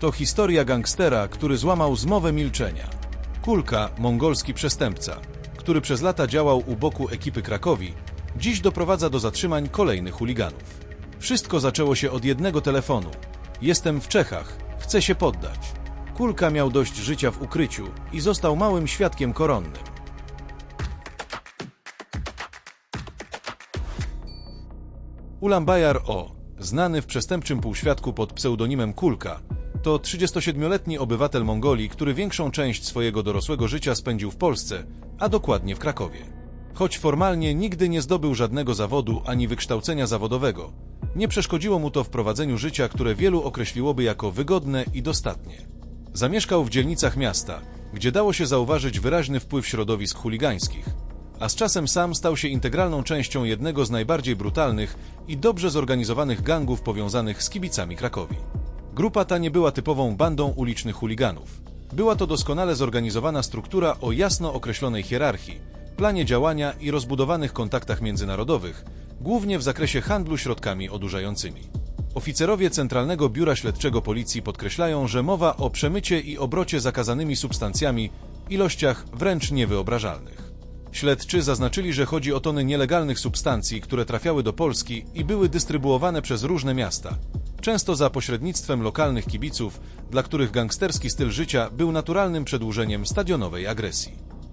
To historia gangstera, który złamał zmowę milczenia. Kulka, mongolski przestępca, który przez lata działał u boku ekipy Krakowi, dziś doprowadza do zatrzymań kolejnych chuliganów. Wszystko zaczęło się od jednego telefonu. Jestem w Czechach, chcę się poddać. Kulka miał dość życia w ukryciu i został małym świadkiem koronnym. Ulan Bajar O, znany w przestępczym półświadku pod pseudonimem Kulka, to 37-letni obywatel Mongolii, który większą część swojego dorosłego życia spędził w Polsce, a dokładnie w Krakowie. Choć formalnie nigdy nie zdobył żadnego zawodu ani wykształcenia zawodowego, nie przeszkodziło mu to w prowadzeniu życia, które wielu określiłoby jako wygodne i dostatnie. Zamieszkał w dzielnicach miasta, gdzie dało się zauważyć wyraźny wpływ środowisk chuligańskich, a z czasem sam stał się integralną częścią jednego z najbardziej brutalnych i dobrze zorganizowanych gangów powiązanych z kibicami Krakowi. Grupa ta nie była typową bandą ulicznych chuliganów. Była to doskonale zorganizowana struktura o jasno określonej hierarchii, planie działania i rozbudowanych kontaktach międzynarodowych, głównie w zakresie handlu środkami odurzającymi. Oficerowie Centralnego Biura Śledczego Policji podkreślają, że mowa o przemycie i obrocie zakazanymi substancjami ilościach wręcz niewyobrażalnych. Śledczy zaznaczyli, że chodzi o tony nielegalnych substancji, które trafiały do Polski i były dystrybuowane przez różne miasta, często za pośrednictwem lokalnych kibiców, dla których gangsterski styl życia był naturalnym przedłużeniem stadionowej agresji.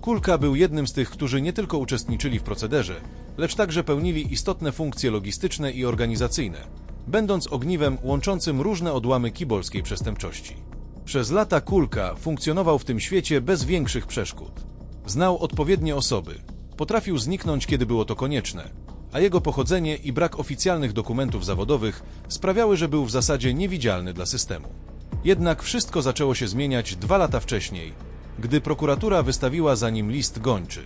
Kulka był jednym z tych, którzy nie tylko uczestniczyli w procederze, lecz także pełnili istotne funkcje logistyczne i organizacyjne, będąc ogniwem łączącym różne odłamy kibolskiej przestępczości. Przez lata Kulka funkcjonował w tym świecie bez większych przeszkód. Znał odpowiednie osoby, potrafił zniknąć, kiedy było to konieczne, a jego pochodzenie i brak oficjalnych dokumentów zawodowych sprawiały, że był w zasadzie niewidzialny dla systemu. Jednak wszystko zaczęło się zmieniać dwa lata wcześniej, gdy prokuratura wystawiła za nim list gończy.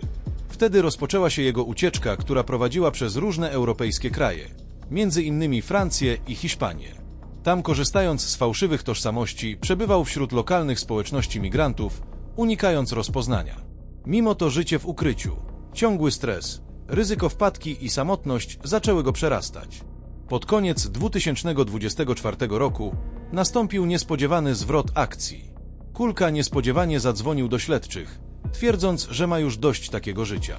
Wtedy rozpoczęła się jego ucieczka, która prowadziła przez różne europejskie kraje, między innymi Francję i Hiszpanię. Tam, korzystając z fałszywych tożsamości, przebywał wśród lokalnych społeczności migrantów, unikając rozpoznania. Mimo to życie w ukryciu, ciągły stres, ryzyko wpadki i samotność zaczęły go przerastać. Pod koniec 2024 roku nastąpił niespodziewany zwrot akcji. Kulka niespodziewanie zadzwonił do śledczych, twierdząc, że ma już dość takiego życia.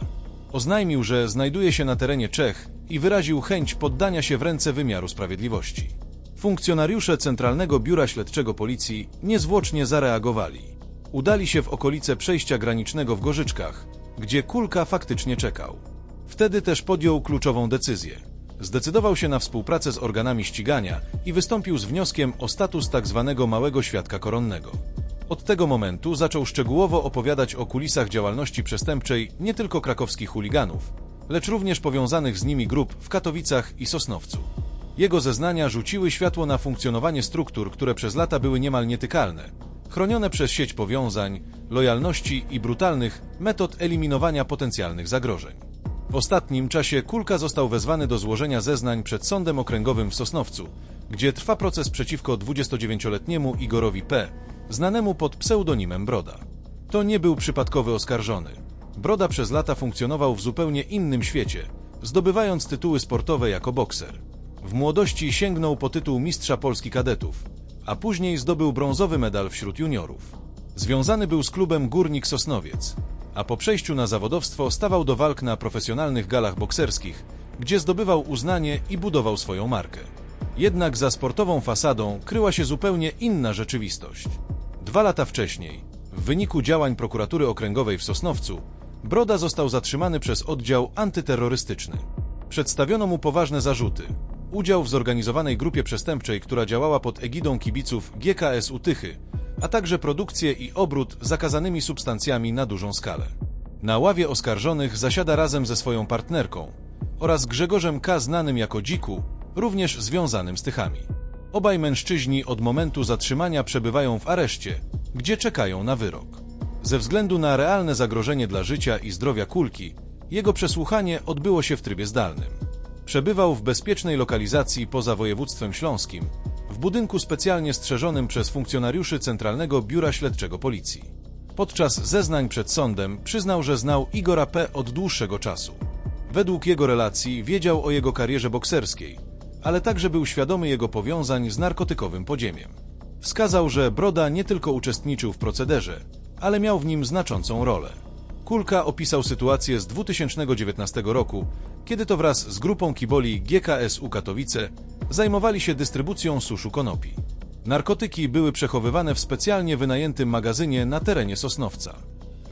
Oznajmił, że znajduje się na terenie Czech i wyraził chęć poddania się w ręce wymiaru sprawiedliwości. Funkcjonariusze Centralnego Biura Śledczego Policji niezwłocznie zareagowali. Udali się w okolice przejścia granicznego w Gorzyczkach, gdzie Kulka faktycznie czekał. Wtedy też podjął kluczową decyzję. Zdecydował się na współpracę z organami ścigania i wystąpił z wnioskiem o status tzw. małego świadka koronnego. Od tego momentu zaczął szczegółowo opowiadać o kulisach działalności przestępczej nie tylko krakowskich chuliganów, lecz również powiązanych z nimi grup w Katowicach i Sosnowcu. Jego zeznania rzuciły światło na funkcjonowanie struktur, które przez lata były niemal nietykalne, chronione przez sieć powiązań, lojalności i brutalnych metod eliminowania potencjalnych zagrożeń. W ostatnim czasie Kulka został wezwany do złożenia zeznań przed Sądem Okręgowym w Sosnowcu, gdzie trwa proces przeciwko 29-letniemu Igorowi P., znanemu pod pseudonimem Broda. To nie był przypadkowy oskarżony. Broda przez lata funkcjonował w zupełnie innym świecie, zdobywając tytuły sportowe jako bokser. W młodości sięgnął po tytuł mistrza Polski kadetów, a później zdobył brązowy medal wśród juniorów. Związany był z klubem Górnik Sosnowiec, a po przejściu na zawodowstwo stawał do walk na profesjonalnych galach bokserskich, gdzie zdobywał uznanie i budował swoją markę. Jednak za sportową fasadą kryła się zupełnie inna rzeczywistość. Dwa lata wcześniej, w wyniku działań prokuratury okręgowej w Sosnowcu, Broda został zatrzymany przez oddział antyterrorystyczny. Przedstawiono mu poważne zarzuty. Udział w zorganizowanej grupie przestępczej, która działała pod egidą kibiców GKS Utychy, a także produkcję i obrót zakazanymi substancjami na dużą skalę. Na ławie oskarżonych zasiada razem ze swoją partnerką oraz Grzegorzem K. znanym jako Dziku, również związanym z Tychami. Obaj mężczyźni od momentu zatrzymania przebywają w areszcie, gdzie czekają na wyrok. Ze względu na realne zagrożenie dla życia i zdrowia kulki, jego przesłuchanie odbyło się w trybie zdalnym. Przebywał w bezpiecznej lokalizacji poza województwem śląskim, w budynku specjalnie strzeżonym przez funkcjonariuszy Centralnego Biura Śledczego Policji. Podczas zeznań przed sądem przyznał, że znał Igora P. od dłuższego czasu. Według jego relacji wiedział o jego karierze bokserskiej, ale także był świadomy jego powiązań z narkotykowym podziemiem. Wskazał, że Broda nie tylko uczestniczył w procederze, ale miał w nim znaczącą rolę. Kulka opisał sytuację z 2019 roku, kiedy to wraz z grupą kiboli GKS-U Katowice zajmowali się dystrybucją suszu konopi. Narkotyki były przechowywane w specjalnie wynajętym magazynie na terenie Sosnowca.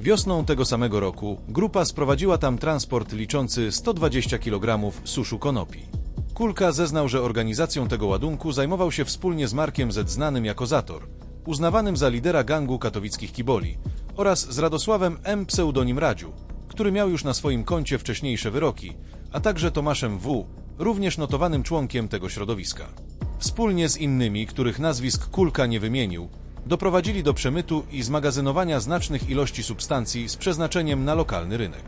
Wiosną tego samego roku grupa sprowadziła tam transport liczący 120 kg suszu konopi. Kulka zeznał, że organizacją tego ładunku zajmował się wspólnie z Markiem Z znanym jako Zator, uznawanym za lidera gangu katowickich kiboli, oraz z Radosławem M. pseudonim Radziu, który miał już na swoim koncie wcześniejsze wyroki, a także Tomaszem W., również notowanym członkiem tego środowiska. Wspólnie z innymi, których nazwisk Kulka nie wymienił, doprowadzili do przemytu i zmagazynowania znacznych ilości substancji z przeznaczeniem na lokalny rynek.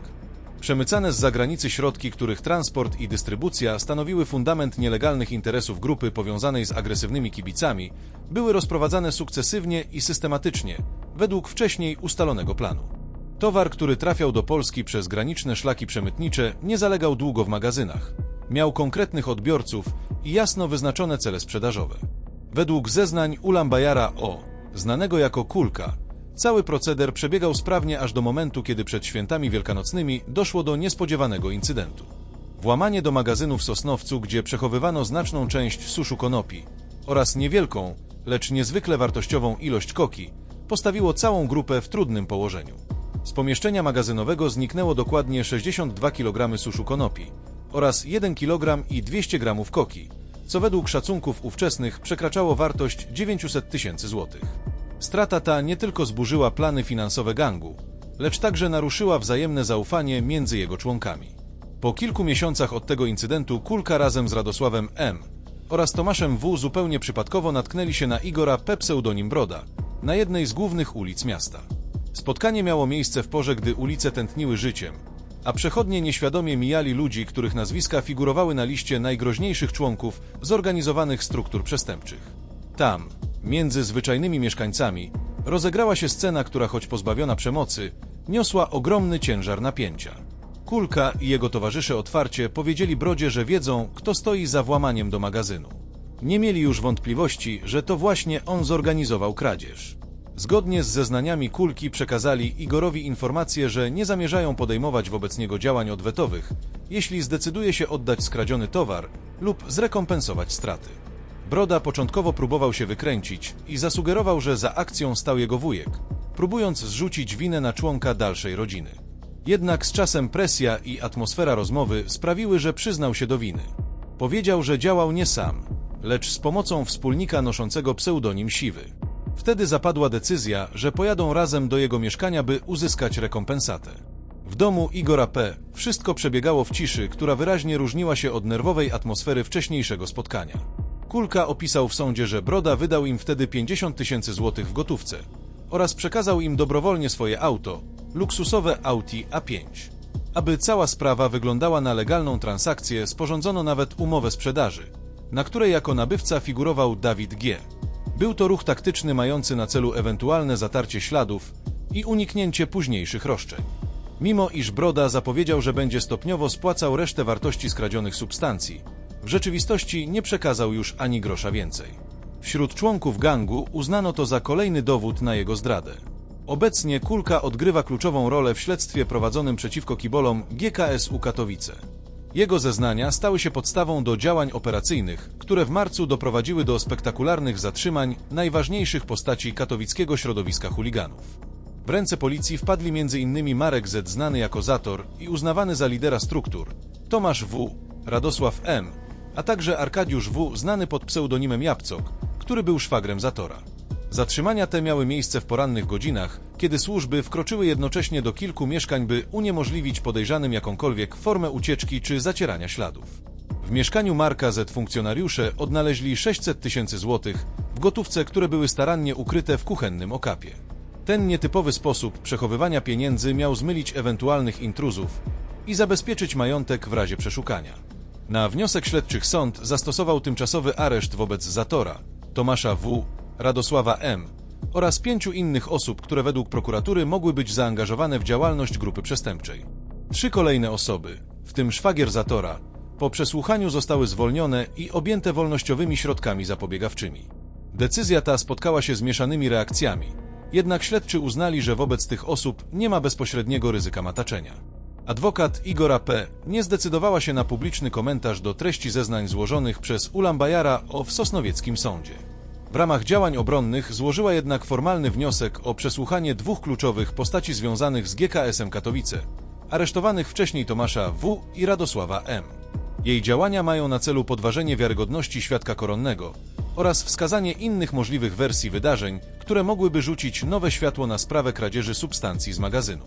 Przemycane z zagranicy środki, których transport i dystrybucja stanowiły fundament nielegalnych interesów grupy powiązanej z agresywnymi kibicami, były rozprowadzane sukcesywnie i systematycznie, według wcześniej ustalonego planu. Towar, który trafiał do Polski przez graniczne szlaki przemytnicze, nie zalegał długo w magazynach. Miał konkretnych odbiorców i jasno wyznaczone cele sprzedażowe. Według zeznań Ulambajara O, znanego jako Kulka, cały proceder przebiegał sprawnie aż do momentu, kiedy przed świętami wielkanocnymi doszło do niespodziewanego incydentu. Włamanie do magazynu w Sosnowcu, gdzie przechowywano znaczną część suszu konopi oraz niewielką, lecz niezwykle wartościową ilość koki, postawiło całą grupę w trudnym położeniu. Z pomieszczenia magazynowego zniknęło dokładnie 62 kg suszu konopi oraz 1 kg i 200 g koki, co według szacunków ówczesnych przekraczało wartość 900 tysięcy złotych. Strata ta nie tylko zburzyła plany finansowe gangu, lecz także naruszyła wzajemne zaufanie między jego członkami. Po kilku miesiącach od tego incydentu Kulka razem z Radosławem M. oraz Tomaszem W. zupełnie przypadkowo natknęli się na Igora P. pseudonim Broda na jednej z głównych ulic miasta. Spotkanie miało miejsce w porze, gdy ulice tętniły życiem, a przechodnie nieświadomie mijali ludzi, których nazwiska figurowały na liście najgroźniejszych członków zorganizowanych struktur przestępczych. Tam, między zwyczajnymi mieszkańcami, rozegrała się scena, która choć pozbawiona przemocy, niosła ogromny ciężar napięcia. Kulka i jego towarzysze otwarcie powiedzieli Brodzie, że wiedzą, kto stoi za włamaniem do magazynu. Nie mieli już wątpliwości, że to właśnie on zorganizował kradzież. Zgodnie z zeznaniami Kulki przekazali Igorowi informację, że nie zamierzają podejmować wobec niego działań odwetowych, jeśli zdecyduje się oddać skradziony towar lub zrekompensować straty. Broda początkowo próbował się wykręcić i zasugerował, że za akcją stał jego wujek, próbując zrzucić winę na członka dalszej rodziny. Jednak z czasem presja i atmosfera rozmowy sprawiły, że przyznał się do winy. Powiedział, że działał nie sam, lecz z pomocą wspólnika noszącego pseudonim Siwy. Wtedy zapadła decyzja, że pojadą razem do jego mieszkania, by uzyskać rekompensatę. W domu Igora P. wszystko przebiegało w ciszy, która wyraźnie różniła się od nerwowej atmosfery wcześniejszego spotkania. Kulka opisał w sądzie, że Broda wydał im wtedy 50 tysięcy złotych w gotówce oraz przekazał im dobrowolnie swoje auto, luksusowe Audi A5. Aby cała sprawa wyglądała na legalną transakcję, sporządzono nawet umowę sprzedaży, na której jako nabywca figurował Dawid G. Był to ruch taktyczny mający na celu ewentualne zatarcie śladów i uniknięcie późniejszych roszczeń. Mimo iż Broda zapowiedział, że będzie stopniowo spłacał resztę wartości skradzionych substancji, w rzeczywistości nie przekazał już ani grosza więcej. Wśród członków gangu uznano to za kolejny dowód na jego zdradę. Obecnie Kulka odgrywa kluczową rolę w śledztwie prowadzonym przeciwko kibolom GKS-U Katowice. Jego zeznania stały się podstawą do działań operacyjnych, które w marcu doprowadziły do spektakularnych zatrzymań najważniejszych postaci katowickiego środowiska chuliganów. W ręce policji wpadli m.in. Marek Z, znany jako Zator i uznawany za lidera struktur, Tomasz W., Radosław M., a także Arkadiusz W., znany pod pseudonimem Jabcok, który był szwagrem Zatora. Zatrzymania te miały miejsce w porannych godzinach, kiedy służby wkroczyły jednocześnie do kilku mieszkań, by uniemożliwić podejrzanym jakąkolwiek formę ucieczki czy zacierania śladów. W mieszkaniu Marka Z funkcjonariusze odnaleźli 600 tysięcy złotych w gotówce, które były starannie ukryte w kuchennym okapie. Ten nietypowy sposób przechowywania pieniędzy miał zmylić ewentualnych intruzów i zabezpieczyć majątek w razie przeszukania. Na wniosek śledczych sąd zastosował tymczasowy areszt wobec Zatora, Tomasza W., Radosława M. oraz pięciu innych osób, które według prokuratury mogły być zaangażowane w działalność grupy przestępczej. Trzy kolejne osoby, w tym szwagier Zatora, po przesłuchaniu zostały zwolnione i objęte wolnościowymi środkami zapobiegawczymi. Decyzja ta spotkała się z mieszanymi reakcjami. Jednak śledczy uznali, że wobec tych osób nie ma bezpośredniego ryzyka mataczenia. Adwokat Igora P. nie zdecydowała się na publiczny komentarz do treści zeznań złożonych przez Ulambajara o w Sosnowieckim Sądzie. W ramach działań obronnych złożyła jednak formalny wniosek o przesłuchanie dwóch kluczowych postaci związanych z GKS-em Katowice, aresztowanych wcześniej Tomasza W. i Radosława M. Jej działania mają na celu podważenie wiarygodności świadka koronnego oraz wskazanie innych możliwych wersji wydarzeń, które mogłyby rzucić nowe światło na sprawę kradzieży substancji z magazynu.